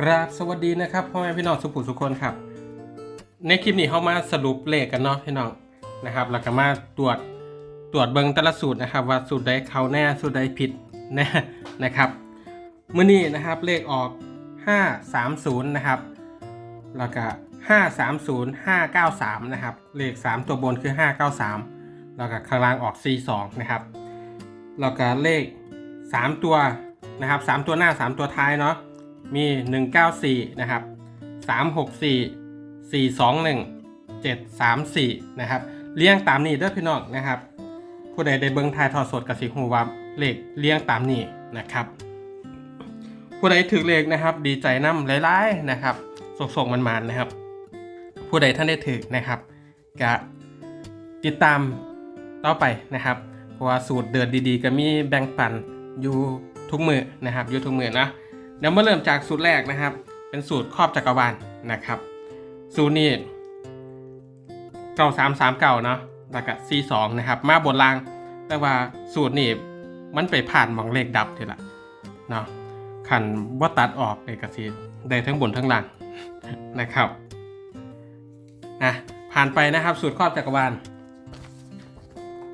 กราบสวัสดีนะครับพ่อแม่พี่น้องสุขุสุคนครับ ในคลิปนี้เขามาสรุปเลขกันเนาะพี่น้องนะครับแล้วก็มาตรวจตรวจเบิงแต่ละสูตรนะครับ ว่าสูตรใดเขาแน่สูตรใดผิดแน่นะครับมื่อนี้นะครับเลขออก 530 นะครับแล้วก็530 593 นะครับ เลข 3 ตัวบนคือ 593 แล้วก็ข้างล่างออก 42 นะครับแล้วก็เลข 3 ตัวนะครับ 3 ตัวหน้า 3 ตัวท้ายเนาะ มี 194 นะครับ 364 421 734 นะครับ เลี้ยงตามนี้เด้อพี่น้องนะครับ ผู้ใดได้เบิ่งทายทอดสดกับสิหูว่าเลขเลี้ยงตามนี้นะครับ ผู้ใดถือเลขนะครับ ดีใจน้ำหลายๆนะครับส่งๆมันๆนะครับ ผู้ใดท่านได้ถือนะครับก็ติดตามต่อไปนะครับเพราะว่าสูตรเดินดีๆ ก็มีแบ่งปันอยู่ทุกมือนะครับอยู่ทุกมือนะ เดี๋ยวมาเริ่มจากสูตรแรกนะครับ เป็นสูตรครอบจักรวาลนะครับ สูตรนี้เก้าสามสามเก้าเนาะแล้วก็ซีสองนะครับ มาบนล่าง แต่ว่าสูตรนี้มันไปผ่านมองเลขดับทีละเนาะขันว่าตัดออกเลยกสิได้ทั้งบนทั้งล่างนะครับอะผ่านไปนะครับสูตรครอบจักรวาล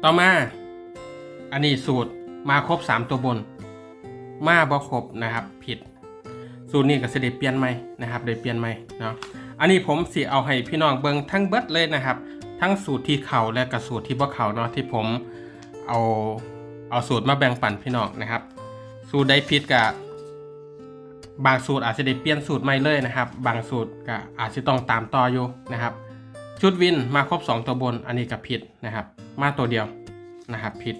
ต่อมา อันนี้สูตรมาครบ 3 ตัวบน มาบ่ครบนะครับ ผิด สูตรนี้ก็จะได้เปลี่ยนใหม่นะครับได้เปลี่ยนใหม่เนาะอันนี้ผมสิเอาให้พี่น้องเบิ่งทั้งเบิดเลยนะครับ ทั้งสูตรที่เขาและกับสูตรที่บ่เขาเนาะที่ผมเอาเอาสูตรมาแบ่งปันพี่น้องนะครับ สูตรใดผิดกับบางสูตรอาจจะได้เปลี่ยนสูตรใหม่เลยนะครับ บางสูตรก็อาจจะต้องตามต่ออยู่นะครับ ชุดวินมาครบ 2 ตัวบนอันนี้ก็ผิดนะครับ มาตัวเดียวนะครับผิด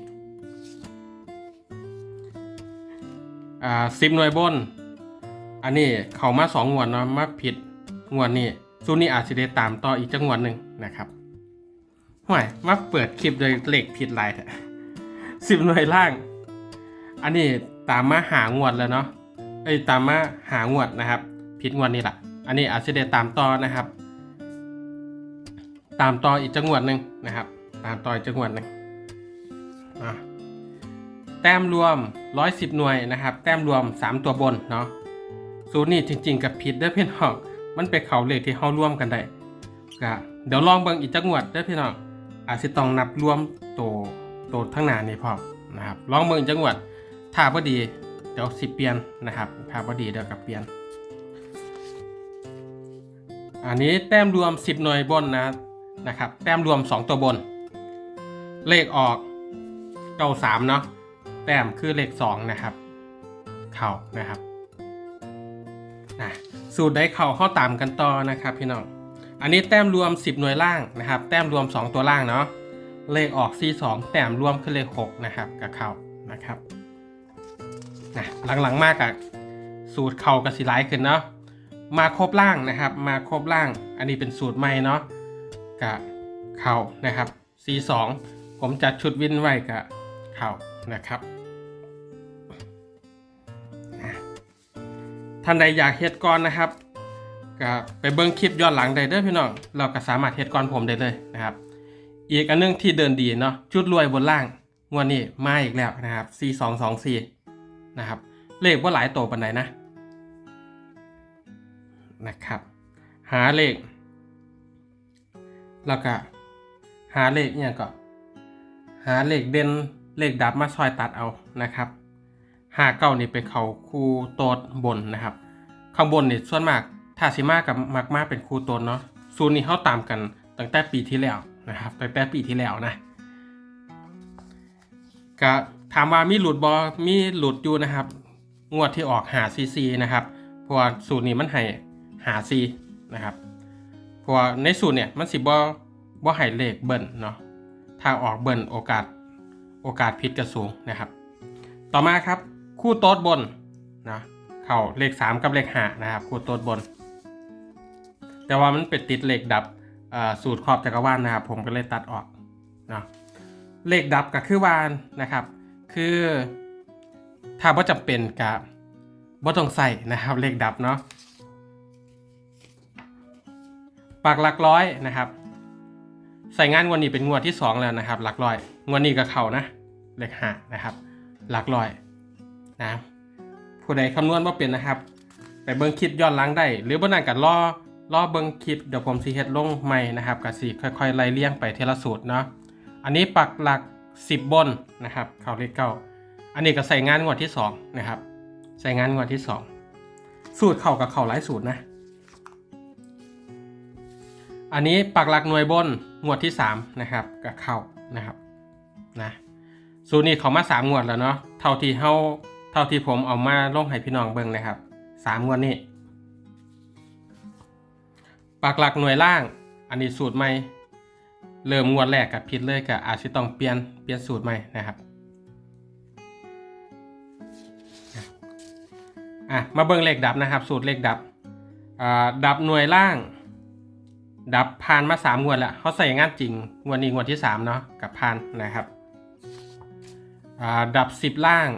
อ่าสิบหน่วยบน อันนี้เขามาสองงวดเนาะมาผิดงวดนี้ซูนี่อาจจะได้ตามต่ออีกจังงวดหนึ่งนะครับห่วยมาเปิดคลิปโดยเลขผิดหลายแสิบหน่วยล่าง อันนี้ตามมาหางวดแล้วเนาะเอ้ตามมาหางวดนะครับ ผิดงวดนี้แหละอันนี้อาจจะได้ตามต่อนะครับ ตามต่ออีกจังหวดหนึ่งนะครับ ตามต่ออีกจังหวดหนึ่งแต้มรวม 110 หน่วยนะครับ แต้มรวม 3 ตัวบนเนาะ สูตรนี้จริง ๆ กับผิดเด้อพี่น้องมันเป็นเขาเลขที่เฮาร่วมกันได้ก็เดี๋ยวลองเบิ่งอีกจักงวดเด้พี่น้องอาจสิต้องนับรวมตัวตัวทั้งหน้านี่พร้อมนะครับลองเบิ่งอีกจักงวดถ้าบ่ดีเดี๋ยวสิเปลี่ยนนะครับถ้าบ่ดีเดี๋ยวก็เปลี่ยน อันนี้แต้มรวม 10 หน่วยบนนะนะครับแต้มรวม 2 ตัวบน เลขออก93เนาะแต้มคือเลข2นะครับ เข่านะครับ นะสูตรได้เข่าเข้าตามกันต่อนะครับพี่น้องอันนี้แต้มรวม 10 หน่วยล่างนะครับ แต้มรวม 2 ตัวล่างเนาะเลขออก C2 แต้มรวมคือเลข 6 นะครับกับเข่านะครับนะหลังๆมากกับสูตรเข่ากับสีไลท์ขึ้นเนาะมาครบล่างนะครับ มาครบล่าง อันนี้เป็นสูตรใหม่เนาะกับเข่านะครับ C2 ผมจัดชุดวินไว้กับเข่านะครับ ท่านใดอยากเฮ็ดก่อนนะครับก็ไปเบิ่งคลิปย้อนหลังได้เด้อพี่น้องเราก็สามารถเฮ็ดก่อนผมได้เลยนะครับ อีกอันหนึงที่เดินดีเนาะจุดรวยบนล่างงวดนี้มาอีกแล้วนะครับ C 2 2 4 นะครับ เลขว่าหลายตัวปานใดนะนะครับ หาเลข แล้วก็หาเลขเนี่ยก็หาเลขเด่นเลขดับมาซอยตัดเอานะครับ ห้าเก้านี่เป็นเขาคูโตดบนนะครับ ข้างบนนี่ส่วนมากถ้าสิมากับมากมาเป็นคูโตดเนาะซูนย์นี้เขาตามกันตั้งแต่ปีที่แล้วนะครับตั้งแต่ปีที่แล้วนะก็ถามว่ามีหลุดบอมีหลุดอยู่นะครับ งวดที่ออกหาซีซีนะครับเพราะสูตรนี้มันให้หาซีนะครับเพราะในสูตรเนี่ยมันสิบอบอให้เลขเบิ้ลเนาะถ้าออกเบิ้ลโอกาสโอกาสผิดก็สูงนะครับ ต่อมาครับ คู่โต๊ดบนนะเข่าเลข 3 กับเลข5นะครับคู่โต๊ดบน แต่ว่ามันเป็นติดเลขดับสูตรขอบจักรวาลนะครับ ผมก็เลยตัดออกนะเลขดับก็คือวานนะครับ คือถ้าว่าจำเป็นกับบ่ต้องใส่นะครับเลขดับเนาะปากหลักร้อยนะครับ ใส่งานวันนี้เป็นงวดที่ 2 แล้วนะครับ หลักร้อยงวดนี้ก็เข่านะเลขห้านะครับ หลักร้อย นะผู้ใดคำนวณว่าเป็นนะครับ ไปเบิ่งคลิปย้อนหลังได้ หรือบ่นั่นก็รอรอเบิ่งคลิปเดี๋ยวผมสิเฮ็ดลงใหม่นะครับก็สิค่อยๆไล่เลี่ยงไปเทละสูตรเนาะอันนี้ปักหลัก 10 บนนะครับเข้าเลขเก้าอันนี้ก็ใส่งานงวดที่สองนะครับใส่งานงวดที่สองสูตรเข้ากับเข้าหลายสูตรนะ อันนี้ปักหลักหน่วยบนงวดที่3นะครับกับเข้านะครับนะสูตรนี้เขามา3งวดแล้วเนาะเท่าที่เฮา เท่าที่ผมเอามาลงให้พี่น้องเบิ่งนะครับสามงวดนี้ปักหลักหน่วยล่าง อันนี้สูตรใหม่ เริ่มงวดแรกกับผิดเลยกับอาจจะต้องเปลี่ยนเปลี่ยนสูตรใหม่นะครับอะมาเบิ่งเลขดับนะครับ สูตรเลขดับอ่าดับหน่วยล่าง ดับพานมาสามงวดแล้วเขาใส่งานจริงงวดนี้งวดที่สามเนาะกับพานนะครับอ่าดับสิบล่าง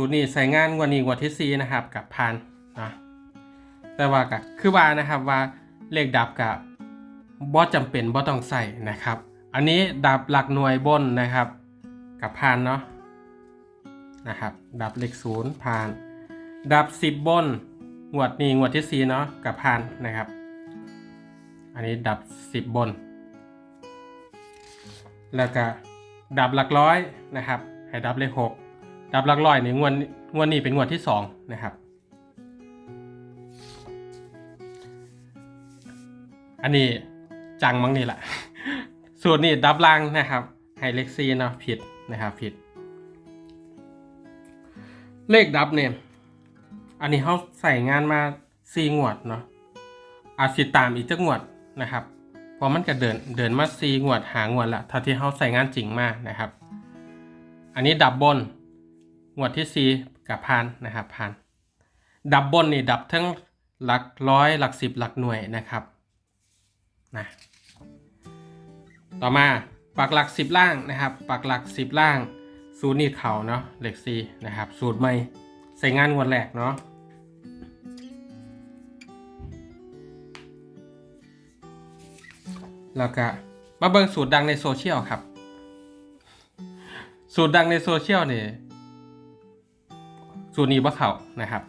สูตรนี้ใส่งานวดนี้งวดที่สี่นะครับกับพานนะแต่ว่ากับคือว่านะครับว่าเลขดับกับบอสจำเป็นบอต้องใส่นะครับ อันนี้ดับหลักหน่วยบนนะครับ กับพานเนาะนะครับ ดับเลขศูนย์พานดับสิบบนงวดนี้งวดที่สี่เนาะกับพานนะครับ อันนี้ดับสิบบน แล้วก็ดับหลักร้อยนะครับ ให้ดับเลขหก ดับหลักร้อยในงวดงวดนี้เป็นงวดที่สองนะครับ อันนี้จังมั้งนี่แหละ สูตรนี้ดับล่างนะครับให้เลขซีเนาะผิดนะครับผิด เลขดับเนี่ย อันนี้เขาใส่งานมาซีงวดเนาะอาจสิตามอีกจักงวดนะครับเพอมันก็เดินเดินมาซีงวดหางวดละเท่าที่เขาใส่งานจริงมากนะครับ อันนี้ดับบน งวดที่ซีกับพันนะครับพันดับบนนี่ดับทั้งหลักร้อยหลักสิบหลักหน่วยนะครับนะต่อมาปักหลักสิบล่างนะครับ ปักหลักสิบล่างสูตรนี่เขาเนาะเหล็กซีนะครับสูตรใหม่ใส่งานงวดแรกเนาะแล้วก็มาเบิ่งสูตรดังในโซเชียลครับ สูตรดังในโซเชียลเนี่ย สูตรนี้บ่เขานะครับ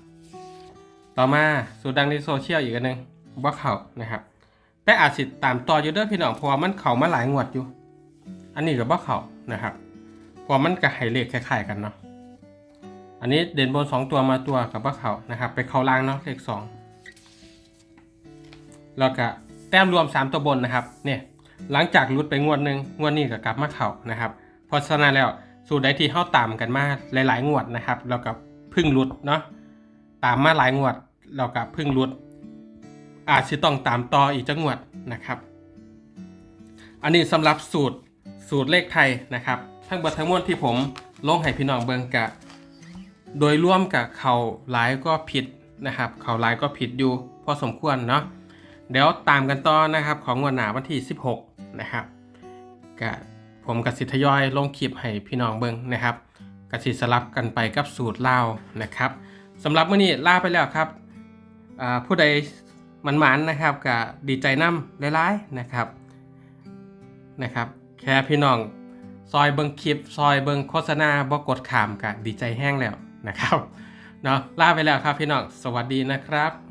ต่อมาสูตรดังในโซเชียลอีกอันหนึงบ่เขานะครับ แต่อาจสิตามต่ออยู่เด้อพี่น้องเพราะว่ามันเขามาหลายงวดอยู่ อันนี้ก็บ่เขานะครับเพราะว่ามันกับไฮเลขคล้ายๆกันเนาะอันนี้เด่นบนสองตัวมาตัวกับบ่เขานะครับ ไปเข้าล่างเนาะเลขสองแล้วก็แต้มรวม 3 ตัวบนนะครับเนี่ยหลังจากรุดไปงวดหนึ่งงวดนี้ก็กลับมาเข่านะครับ เพราะฉะนั้นแล้วสูตรใดที่เข้าตามกันมาหลาย ๆ งวดนะครับแล้วก็เพึ่งรุดเนาะตามมาหลายงวดเราก็พึ่งรุด อาจจะต้องตามต่ออีกจังงวดนะครับ อันนี้สำหรับสูตรสูตรเลขไทยนะครับ ทั้งบดทั้งมวลที่ผมลงให้พี่น้องเบิงกะ โดยร่วมกับเขาหลายก็ผิดนะครับเขาหลายก็ผิดอยู่พอสมควรเนาะเดี๋ยวตามกันต่อนะครับของวันหนาวันที่ 16 นะครับกะผมกับสิทยอยลงคลิปให้พี่น้องเบิงนะครับ กสิสลับกันไปกับสูตรเล่าวนะครับสำหรับมื้อนี้ลาไปแล้วครับผู้ใดมันหมานนะครับกะดีใจน้ำหลายๆนะครับนะครับ แค่พี่น้องซอยเบิงคลิป ซอยเบิงโฆษณาบ่กดขามกะดีใจแห้งแล้วนะครับเนาะลาไปแล้วครับพี่น้องสวัสดีนะครับ